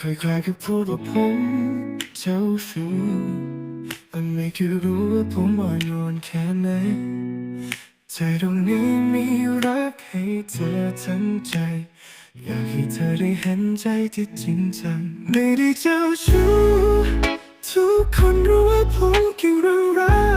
ใครๆก็พูดว่าผมเจ้าชู้แต่ไม่เคยรู้ว่าผมอ่อนโยนแค่ไหนใจตรงนี้มีรักให้เธอทั้งใจ อยากให้เธอได้เห็นใจที่จริงจังไม่ได้เจ้าชู้ทุกคนรู้ว่าผมเก่งเรื่องรัก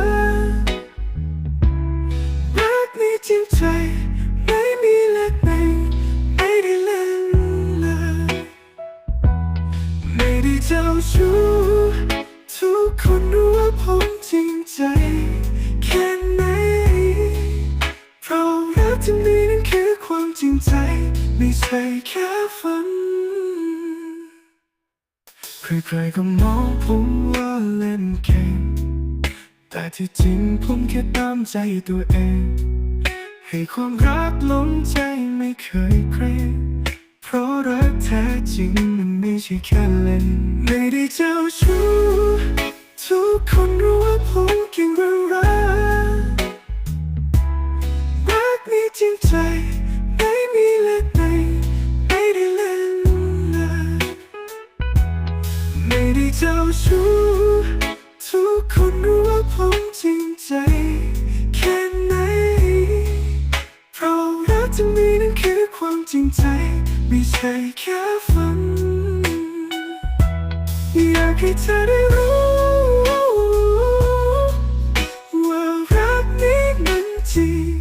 าชู้ทุกคนรู้ว่าผมจริงใจ แค่ไหนเพราะรักที่มีนั้นคือความจริงใจ ไม่ใช่แค่ฝัน ใครๆก็มองผมว่าเล่นเก่งแต่ที่จริงผมแค่ตามใจตัวเอง ให้ความรักล้นใจไม่เคยเกรงเพราะรักแท้จริง มันไม่ใช่แค่เล่นไม่ได้เจ้าชู้ทุกคนรู้ว่าผมเก่งเรื่องรักรักนี้จริงใจไม่มีเล็กในไม่ได้เล่นเลยไม่ได้เจ้าชู้ทุกคนรู้ว่าผมจริงใจแค่ไหนเพราะรักที่มีนั้นคือความจริงใจ ไม่ใช่แค่ฝันากให้เธอได้รู้ ว่ารักนี้มันจริง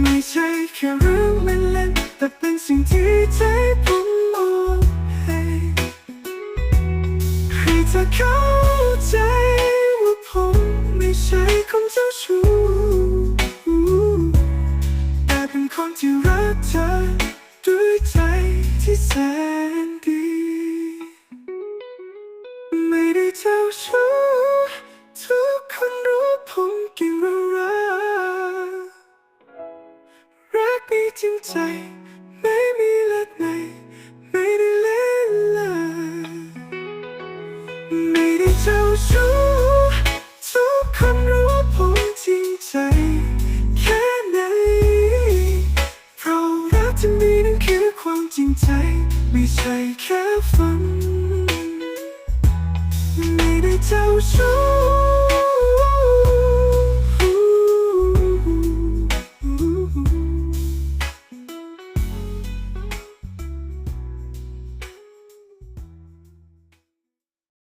ไม่ใช่แค่เรื่องเล่นๆแต่เป็นสิ่งที่ใจผมมองให้ให้เธอเข้าใจว่าผมไม่ใช่คนเจ้าชู้แต่เป็นคนที่รักเธอด้วยใจที่แสนดี ไม่ได้เจ้าชู้ทุกคนรู้ผมจริงใจ แค่ไหนเพราะรักที่มีนั้นคือความจริงใจ ไม่ใช่แค่ฝัน ไม่ได้เจ้าชู้